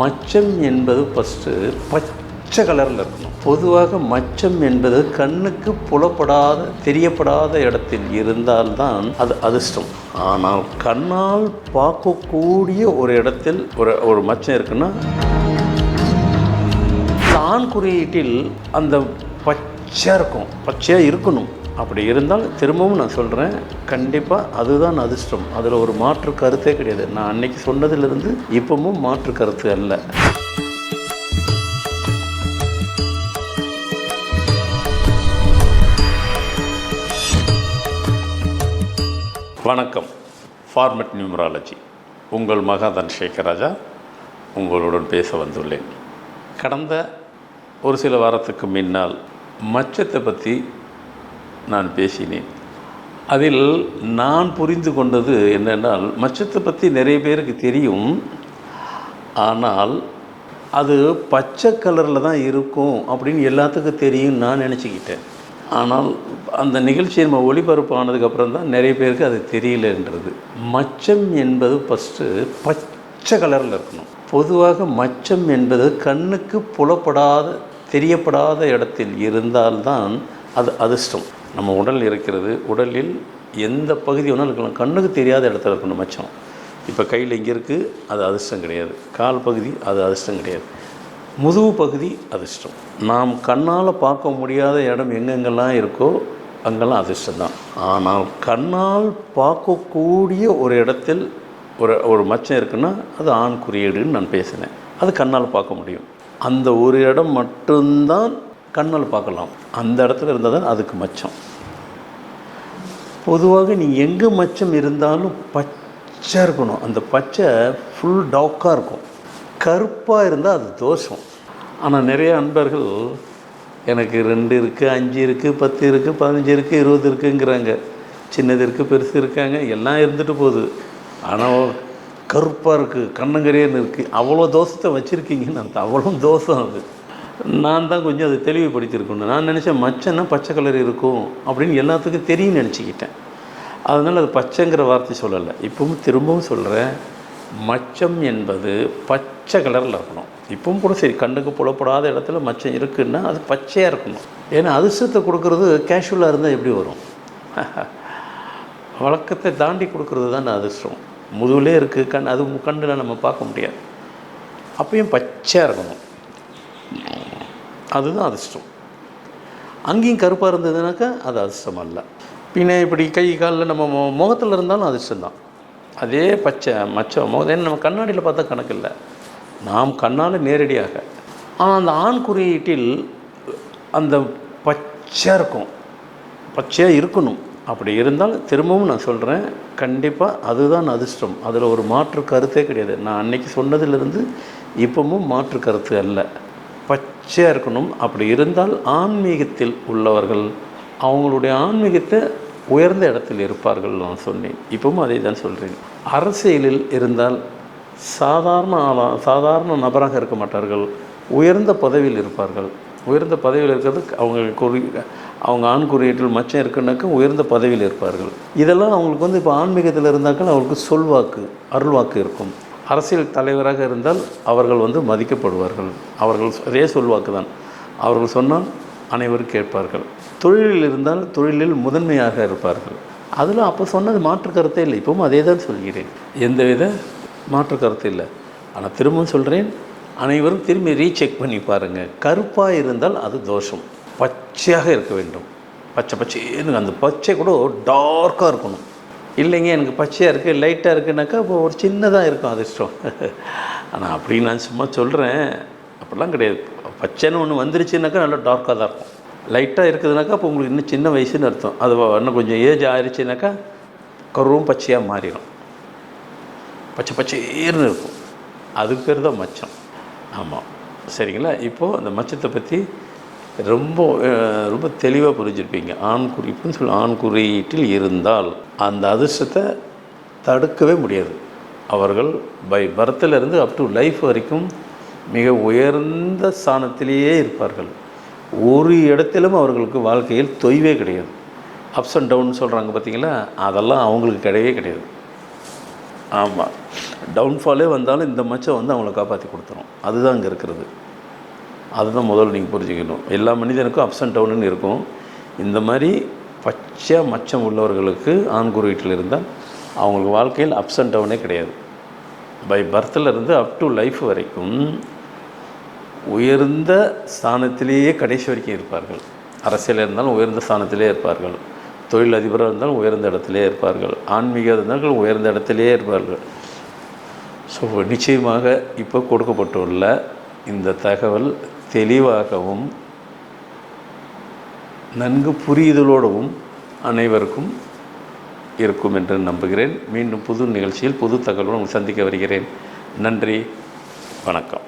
மச்சம் என்பது ஃபஸ்ட்டு பச்சை கலரில் இருக்கணும். பொதுவாக மச்சம் என்பது கண்ணுக்கு புலப்படாத தெரியப்படாத இடத்தில் இருந்தால்தான் அது அதிர்ஷ்டம். ஆனால் கண்ணால் பார்க்கக்கூடிய ஒரு இடத்தில் ஒரு ஒரு மச்சம் இருக்குன்னா ஆண் குறியீட்டில் அந்த பச்சையாக இருக்கும். பச்சையாக இருக்கணும். அப்படி இருந்தால் திரும்பவும் நான் சொல்கிறேன் கண்டிப்பாக அதுதான் அதிர்ஷ்டம். அதில் ஒரு மாற்று கருத்தே கிடையாது. நான் அன்னைக்கு சொன்னதிலிருந்து இப்பவும் மாற்று கருத்து அல்ல. வணக்கம். ஃபார்மெட் நியூமராலஜி உங்கள் மகாதன் சேகராஜா உங்களுடன் பேச வந்துள்ளேன். கடந்த ஒரு சில வாரத்துக்கு முன்னால் மச்சத்தை பற்றி நான் பேசினேன். அதில் நான் புரிந்து கொண்டது என்னென்னால் மச்சத்தை பற்றி நிறைய பேருக்கு தெரியும். ஆனால் அது பச்சை கலரில் தான் இருக்கும் அப்படின்னு எல்லாத்துக்கும் தெரியும் நான் நினச்சிக்கிட்டேன். ஆனால் அந்த நிகழ்ச்சி நம்ம ஒளிபரப்பு ஆனதுக்கப்புறம் தான் நிறைய பேருக்கு அது தெரியலன்றது. மச்சம் என்பது ஃபஸ்ட்டு பச்சை கலரில் இருக்கணும். பொதுவாக மச்சம் என்பது கண்ணுக்கு புலப்படாத தெரியப்படாத இடத்தில் இருந்தால்தான் அது அதிர்ஷ்டம். நம்ம உடல் இருக்கிறது உடலில் எந்த பகுதி வேணாலும் இருக்கலாம். கண்ணுக்கு தெரியாத இடத்துல இருக்கணும் மச்சம் இப்போ கையில் இங்கே இருக்குது அது அதிர்ஷ்டம் கிடையாது. கால் பகுதி அது அதிர்ஷ்டம் கிடையாது. முதுகு பகுதி அதிர்ஷ்டம். நாம் கண்ணால் பார்க்க முடியாத இடம் எங்கெங்கெல்லாம் இருக்கோ அங்கெல்லாம் அதிர்ஷ்டம் தான். ஆனால் கண்ணால் பார்க்கக்கூடிய ஒரு இடத்தில் ஒரு ஒரு மச்சம் இருக்குன்னா அது ஆண் குறியீடுன்னு நான் பேசினேன். அது கண்ணால் பார்க்க முடியும். அந்த ஒரு இடம் மட்டும்தான் கண்ணால் பார்க்கலாம். அந்த இடத்துல இருந்தால் தான் அதுக்கு மச்சம். பொதுவாக நீ எங்கே மச்சம் இருந்தாலும் பச்சை இருக்கணும். அந்த பச்சை ஃபுல் டாக்காக இருக்கும். கருப்பாக இருந்தால் அது தோஷம். ஆனால் நிறைய அன்பர்கள் எனக்கு ரெண்டு இருக்குது அஞ்சு இருக்குது பத்து இருக்குது பதினஞ்சு இருக்குது இருபது இருக்குங்கிறாங்க. சின்னது இருக்குது பெருசு இருக்காங்க எல்லாம் இருந்துட்டு போகுது. ஆனால் கருப்பாக இருக்குது கண்ணங்கரையன்னு இருக்குது அவ்வளோ தோஷத்தை வச்சுருக்கீங்கன்னு அந்த அவ்வளோ தோஷம் அது. நான் தான் கொஞ்சம் அதை தெளிவுபடுத்தியிருக்கணும். நான் நினச்சேன் மச்சன்னா பச்சை கலர் இருக்கும் அப்படின்னு எல்லாத்துக்கும் தெரியும் நினச்சிக்கிட்டேன். அதனால் அது பச்சைங்கிற வார்த்தை சொல்லலை. இப்பவும் திரும்பவும் சொல்கிறேன் மச்சம் என்பது பச்சை கலரில் இருக்கணும். இப்பவும் கூட சரி கண்ணுக்கு புலப்படாத இடத்துல மச்சம் இருக்குன்னா அது பச்சையாக இருக்கணும். ஏன்னா அதிர்ஷ்டத்தை கொடுக்கறது கேஷுவலாக இருந்தால் எப்படி வரும்? வழக்கத்தை தாண்டி கொடுக்கறது தான் அதிர்ஷ்டம். முதுகுலே இருக்குது கண் அது கண்ணில் நம்ம பார்க்க முடியாது. அப்பயும் பச்சையாக இருக்கணும். அதுதான் அதிர்ஷ்டம். அங்கேயும் கருப்பாக இருந்ததுனாக்கா அது அதிர்ஷ்டம் அல்ல. பின்ன இப்படி கை காலில் நம்ம மு முகத்தில் இருந்தாலும் அதிர்ஷ்டம் தான். அதே பச்சை மச்சம் முகம் ஏன்னா நம்ம கண்ணாடியில் பார்த்தா கணக்கு இல்லை. நாம் கண்ணால் நேரடியாக. ஆனால் அந்த ஆண் குறியீட்டில் அந்த பச்சையாக இருக்கும். பச்சையாக இருக்கணும். அப்படி இருந்தால் திரும்பவும் நான் சொல்கிறேன் கண்டிப்பாக அதுதான் அதிர்ஷ்டம். அதில் ஒரு மாற்று கருத்தே கிடையாது. நான் அன்னைக்கு சொன்னதிலிருந்து இப்போவும் மாற்று கருத்து அல்ல. பச்சையாக இருக்கணும். அப்படி இருந்தால் ஆன்மீகத்தில் உள்ளவர்கள் அவங்களுடைய ஆன்மீகத்தை உயர்ந்த இடத்தில் இருப்பார்கள் நான் சொன்னேன். இப்பவும் அதை தான் சொல்கிறேன் அரசியலில் இருந்தால் சாதாரண ஆளாக சாதாரண நபராக இருக்க மாட்டார்கள். உயர்ந்த பதவியில் இருப்பார்கள். உயர்ந்த பதவியில் இருக்கிறது அவங்க குறி அவங்க ஆண் குறியீட்டில் மச்சம் இருக்குன்னாக்க உயர்ந்த பதவியில் இருப்பார்கள். இதெல்லாம் அவங்களுக்கு வந்து இப்போ ஆன்மீகத்தில் இருந்தாக்கள் அவங்களுக்கு சொல்வாக்கு அருள்வாக்கு இருக்கும். அரசியல் தலைவராக இருந்தால் அவர்கள் வந்து மதிக்கப்படுவார்கள். அவர்கள் அதே சொல்வாக்கு தான் அவர்கள் சொன்னால் அனைவரும் கேட்பார்கள். தொழிலில் இருந்தால் தொழிலில் முதன்மையாக இருப்பார்கள். அதில் அப்போ சொன்னது மாற்று கருத்தே இல்லை. இப்போவும் அதே தான் சொல்கிறேன். எந்தவித மாற்று கருத்து இல்லை. ஆனால் திரும்பவும் சொல்கிறேன் அனைவரும் திரும்பி ரீசெக் பண்ணி பாருங்கள் கருப்பாக இருந்தால் அது தோஷம். பச்சையாக இருக்க வேண்டும். பச்சை பச்சைன்னு அந்த பச்சை கூட டார்க்காக இருக்கணும். இல்லைங்க எனக்கு பச்சையாக இருக்குது லைட்டாக இருக்குனாக்கா இப்போ ஒரு சின்னதாக இருக்கும் அதிர்ஷ்டம் ஆனால் அப்படி நான் சும்மா சொல்கிறேன் அப்படிலாம் கிடையாது. பச்சைன்னு ஒன்று வந்துருச்சுனாக்கா நல்லா டார்க்காக தான் இருக்கும். லைட்டாக இருக்குதுனாக்கா அப்போ உங்களுக்கு இன்னும் சின்ன வயசுன்னு அர்த்தம். அது இன்னும் கொஞ்சம் ஏஜ் ஆயிடுச்சுனாக்கா கருவும் பச்சையாக மாறிடும். பச்சை பச்சேர்னு இருக்கும். அதுக்கு பேர் தான் மச்சம். ஆமாம் சரிங்களா? இப்போது அந்த மச்சத்தை பற்றி ரொம்ப ரொம்ப தெளிவாக புரிஞ்சிருப்பீங்க. ஆண் குறிப்புன்னு சொல்லி ஆண் குறியீட்டில் இருந்தால் அந்த அதிர்ஷ்டத்தை தடுக்கவே முடியாது. அவர்கள் பை பர்த்திலிருந்து அப் டு லைஃப் வரைக்கும் மிக உயர்ந்த ஸ்தானத்திலேயே இருப்பார்கள். ஒரு இடத்திலும் அவர்களுக்கு வாழ்க்கையில் தொய்வே கிடையாது. அப்ஸ் அண்ட் டவுன் சொல்கிறாங்க பார்த்தீங்களா அதெல்லாம் அவங்களுக்கு கிடையவே கிடையாது. ஆமாம் டவுன்ஃபாலே வந்தாலும் இந்த மச்சம் வந்து அவங்கள காப்பாற்றி கொடுத்துரும். அதுதான் இங்கே இருக்கிறது. அதுதான் முதல்ல நீங்கள் புரிஞ்சுக்கணும். எல்லா மனிதனுக்கும் அப்ஸ் அண்ட் டவுனுன்னு இருக்கும். இந்த மாதிரி பச்சை மச்சம் உள்ளவர்களுக்கு ஆண் குருவீட்டில் இருந்தால் அவங்களுக்கு வாழ்க்கையில் அப்ஸ் அண்ட் டவுனே கிடையாது. பை பர்த்தில் இருந்து அப் டு லைஃப் வரைக்கும் உயர்ந்த ஸ்தானத்திலேயே கடைசி வரைக்கும் இருப்பார்கள். அரசியலாக இருந்தாலும் உயர்ந்த ஸ்தானத்திலே இருப்பார்கள். தொழில் அதிபராக இருந்தாலும் உயர்ந்த இடத்திலே இருப்பார்கள். ஆன்மீக இருந்தாலும் உயர்ந்த இடத்திலே இருப்பார்கள். ஸோ நிச்சயமாக இப்போ கொடுக்கப்பட்டுள்ள இந்த தகவல் தெளிவாகவும் நன்கு புரியுதலோடவும் அனைவருக்கும் இருக்கும் என்று நம்புகிறேன். மீண்டும் புது நிகழ்ச்சியில் புது தகவலுடன் சந்திக்க வருகிறேன். நன்றி வணக்கம்.